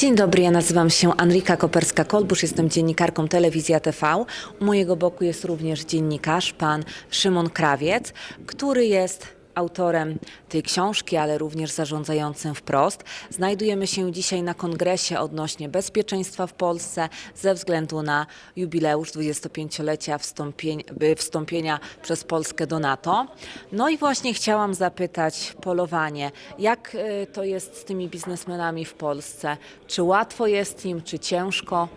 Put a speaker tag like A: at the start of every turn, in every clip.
A: Dzień dobry, ja nazywam się Anrika Koperska-Kolbusz, jestem dziennikarką Telewizja TV. U mojego boku jest również dziennikarz, pan Szymon Krawiec, który jest autorem tej książki, ale również zarządzającym wprost. Znajdujemy się dzisiaj na kongresie odnośnie bezpieczeństwa w Polsce ze względu na jubileusz 25-lecia wstąpień, by- wstąpienia przez Polskę do NATO. No i właśnie chciałam zapytać Polowanie, jak y, to jest z tymi biznesmenami w Polsce? Czy łatwo jest im, czy ciężko?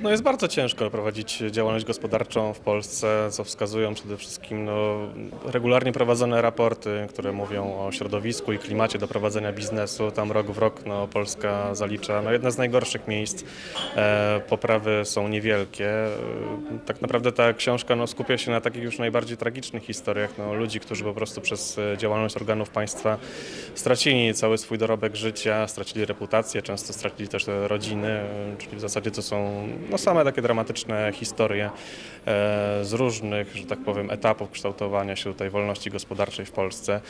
B: No jest bardzo ciężko prowadzić działalność gospodarczą w Polsce, co wskazują przede wszystkim no, regularnie prowadzone raporty, które mówią o środowisku i klimacie do prowadzenia biznesu. Tam rok w rok no, Polska zalicza no, jedne z najgorszych miejsc. E, poprawy są niewielkie. E, tak naprawdę ta książka no, skupia się na takich już najbardziej tragicznych historiach no, ludzi, którzy po prostu przez e, działalność organów państwa stracili cały swój dorobek życia, stracili reputację, często stracili też te rodziny, e, czyli w zasadzie to są no, same takie dramatyczne historie e, z różnych, że tak powiem, etapów kształtowania się tutaj wolności gospodarczej w Polsce,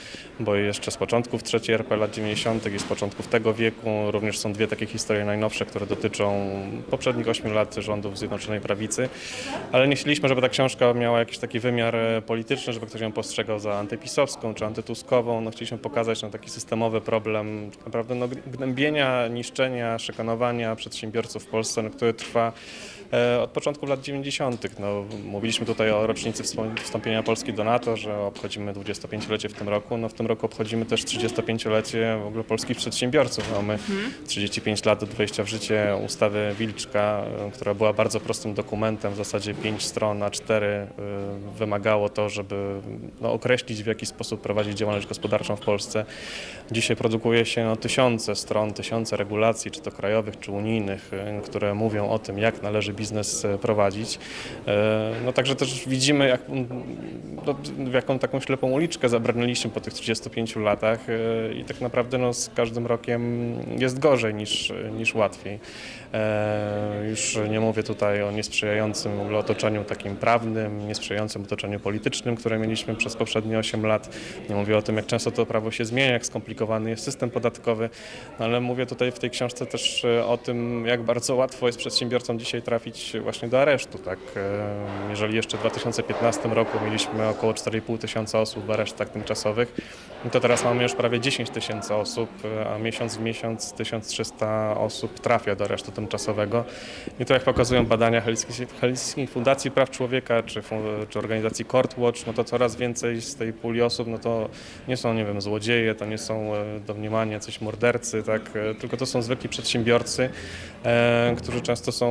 B: bo jeszcze z początków III RP lat 90. i z początków tego wieku również są dwie takie historie najnowsze, które dotyczą poprzednich ośmiu lat rządów Zjednoczonej Prawicy, ale nie chcieliśmy, żeby ta książka miała jakiś taki wymiar polityczny, żeby ktoś ją postrzegał za antypisowską czy antytuskową. No, chcieliśmy pokazać no, taki systemowy problem naprawdę no, gnębienia, niszczenia, szykanowania przedsiębiorców w Polsce, no, który trwa od początku lat 90. No, mówiliśmy tutaj o rocznicy wstąpienia Polski do NATO, że obchodzimy 25-lecie w tym roku. No, w tym roku obchodzimy też 35-lecie w ogóle polskich przedsiębiorców. Mamy 35 lat od wejścia w życie ustawy Wilczka, e, która była bardzo prostym dokumentem, w zasadzie 5 stron, a 4 e, wymagało to, żeby no, określić w jaki sposób prowadzić działalność gospodarczą w Polsce. Dzisiaj produkuje się no, tysiące stron, tysiące regulacji, czy to krajowych, czy unijnych, e, które mówią o tym, jak należy biznes e, prowadzić. E, No także też widzimy, jak, no, w jaką taką ślepą uliczkę zabrnęliśmy po tych 35 latach e, i tak naprawdę no, z każdym rokiem jest gorzej niż, niż łatwiej. Już nie mówię tutaj o niesprzyjającym otoczeniu takim prawnym, niesprzyjającym otoczeniu politycznym, które mieliśmy przez poprzednie 8 lat. Nie mówię o tym, jak często to prawo się zmienia, jak skomplikowany jest system podatkowy, no, ale mówię tutaj w tej książce też o tym, jak bardzo łatwo jest przedsiębiorcom dzisiaj trafić właśnie do aresztu. Tak? Jeżeli jeszcze w 2015 roku mieliśmy około 4,5 tysiąca osób w aresztach tymczasowych, to teraz mamy już prawie 10 tysięcy osób, a miesiąc w miesiąc 1300 osób trafia do aresztu tymczasowego. I to jak pokazują badania Helsińskiej Fundacji Praw Człowieka czy, czy organizacji Court Watch, no to coraz więcej z tej puli osób, no to nie są, nie wiem, złodzieje, to nie są e, domniemani jacyś mordercy, tak, e, tylko to są zwykli przedsiębiorcy, e, którzy często są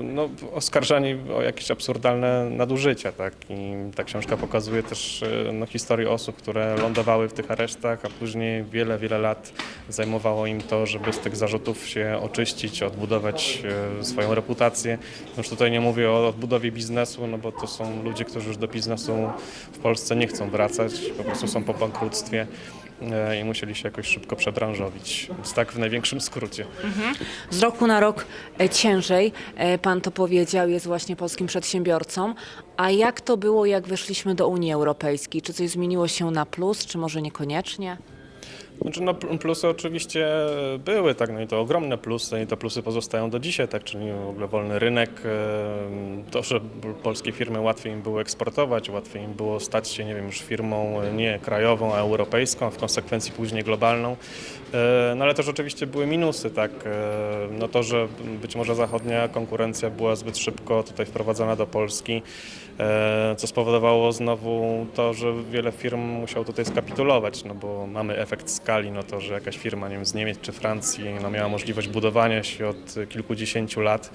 B: e, no, oskarżani o jakieś absurdalne nadużycia, tak, i ta książka pokazuje też no, historię osób, które lądowały w tych aresztach, a później wiele, wiele lat zajmowało im to, żeby z tych zarzutów się oczyścić, odbudować e, swoją reputację. Już tutaj nie mówię o odbudowie biznesu, no bo to są ludzie, którzy już do biznesu w Polsce nie chcą wracać, po prostu są po bankructwie i musieli się jakoś szybko przebranżowić. Więc tak w największym skrócie.
A: Z roku na rok e, ciężej, e, pan to powiedział, jest właśnie polskim przedsiębiorcom. A jak to było, jak weszliśmy do Unii Europejskiej? Czy coś zmieniło się na plus, czy może niekoniecznie?
B: Znaczy, no, pl- plusy oczywiście były, tak, no i to ogromne plusy i te plusy pozostają do dzisiaj, tak, czyli w ogóle wolny rynek, to, że polskie firmy łatwiej im było eksportować, łatwiej im było stać się, nie wiem, już firmą e, nie krajową, a europejską, a w konsekwencji później globalną, E, no ale też oczywiście były minusy, tak, e, no to, że być może zachodnia konkurencja była zbyt szybko tutaj wprowadzana do Polski, co spowodowało znowu to, że wiele firm musiało tutaj skapitulować, no bo mamy efekt no to, że jakaś firma, nie wiem, z Niemiec czy Francji no miała możliwość budowania się od kilkudziesięciu lat.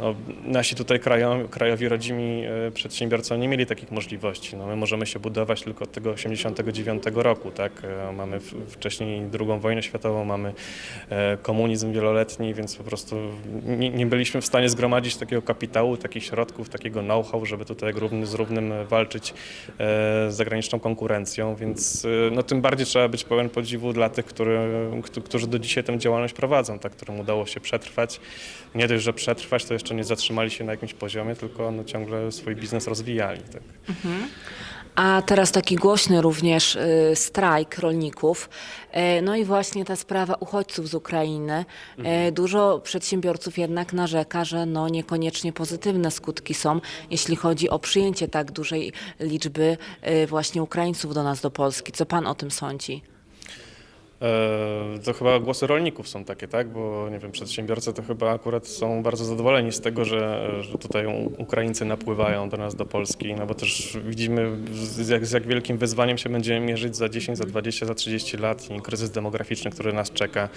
B: No, nasi tutaj krajowi, krajowi rodzimi e, przedsiębiorcy nie mieli takich możliwości. No, my możemy się budować tylko od tego 89 roku, tak? E, Mamy wcześniej II wojnę światową, mamy e, komunizm wieloletni, więc po prostu nie, nie byliśmy w stanie zgromadzić takiego kapitału, takich środków, takiego know-how, żeby tutaj równy z równym walczyć z zagraniczną konkurencją, więc no, tym bardziej trzeba być pełen podziwu dla tych, który, któ- którzy do dzisiaj tę działalność prowadzą, tak, którym udało się przetrwać. Nie dość, że przetrwać, to jeszcze nie zatrzymali się na jakimś poziomie, tylko no, ciągle swój biznes rozwijali. Tak.
A: A teraz taki głośny również y, strajk rolników. E, No i właśnie ta sprawa uchodźców z Ukrainy. E, Dużo przedsiębiorców jednak narzeka, że no niekoniecznie pozytywne skutki są, jeśli chodzi o przyjęcie tak dużej liczby y, właśnie Ukraińców do nas, do Polski. Co pan o tym sądzi?
B: E, To chyba głosy rolników są takie, tak? Bo nie wiem, przedsiębiorcy to chyba akurat są bardzo zadowoleni z tego, że, że tutaj Ukraińcy napływają do nas, do Polski, no bo też widzimy z jak, z jak wielkim wyzwaniem się będziemy mierzyć za 10, za 20, za 30 lat i kryzys demograficzny, który nas czeka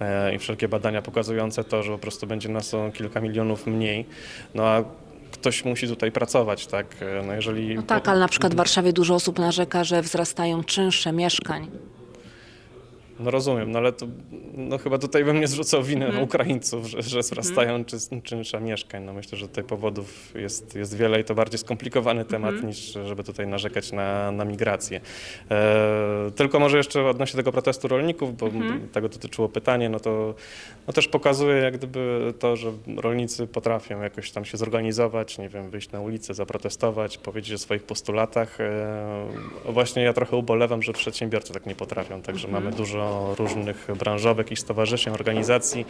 B: e, i wszelkie badania pokazujące to, że po prostu będzie nas o kilka milionów mniej. No a ktoś musi tutaj pracować, tak? E, No jeżeli
A: No tak, ale na przykład w Warszawie dużo osób narzeka, że wzrastają czynsze mieszkań.
B: No rozumiem, no ale to no chyba tutaj bym nie zrzucał winy
A: Mhm.
B: na Ukraińców, że, że wzrastają czy, czynsza mieszkań. No myślę, że tutaj powodów jest, jest wiele i to bardziej skomplikowany temat
A: Mhm.
B: niż żeby tutaj narzekać na, na migrację. E, tylko może jeszcze odnośnie tego protestu rolników, bo
A: Mhm.
B: tego dotyczyło pytanie, no to no też pokazuje jak gdyby to, że rolnicy potrafią jakoś tam się zorganizować, nie wiem, wyjść na ulicę, zaprotestować, powiedzieć o swoich postulatach. E, właśnie ja trochę ubolewam, że przedsiębiorcy tak nie potrafią, także mamy dużo różnych branżowych i stowarzyszeń, organizacji,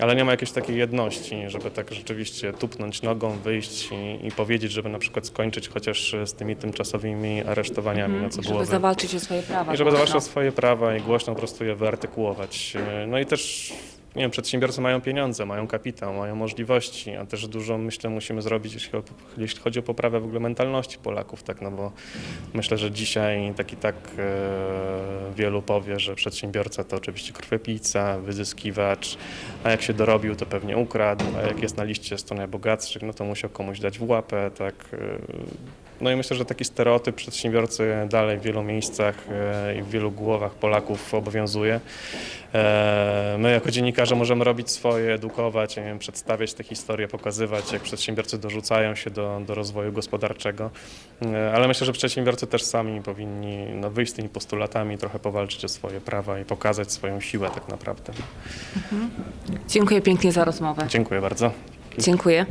B: ale nie ma jakiejś takiej jedności, żeby tak rzeczywiście tupnąć nogą, wyjść i, i powiedzieć, żeby na przykład skończyć chociaż z tymi tymczasowymi aresztowaniami, no co
A: Żeby
B: byłoby
A: zawalczyć o swoje prawa.
B: i żeby
A: głośno.
B: zawalczyć o swoje prawa i głośno po prostu je wyartykułować. No i też, nie wiem, przedsiębiorcy mają pieniądze, mają kapitał, mają możliwości, a też dużo, myślę, musimy zrobić, jeśli, chodzi o poprawę w ogóle mentalności Polaków, tak, no bo myślę, że dzisiaj tak i tak e, wielu powie, że przedsiębiorca to oczywiście krwiopijca, wyzyskiwacz, a jak się dorobił, to pewnie ukradł, a jak jest na liście 100 najbogatszych, no to musiał komuś dać w łapę, tak. e, no i myślę, że taki stereotyp przedsiębiorcy dalej w wielu miejscach e, i w wielu głowach Polaków obowiązuje. E, My jako dziennikarze możemy robić swoje, edukować, wiem, przedstawiać te historie, pokazywać, jak przedsiębiorcy dorzucają się do, do rozwoju gospodarczego. E, Ale myślę, że przedsiębiorcy też sami powinni no, wyjść z tymi postulatami, trochę powalczyć o swoje prawa i pokazać swoją siłę tak naprawdę.
A: Dziękuję pięknie za rozmowę.
B: Dziękuję bardzo.
A: Dziękuję.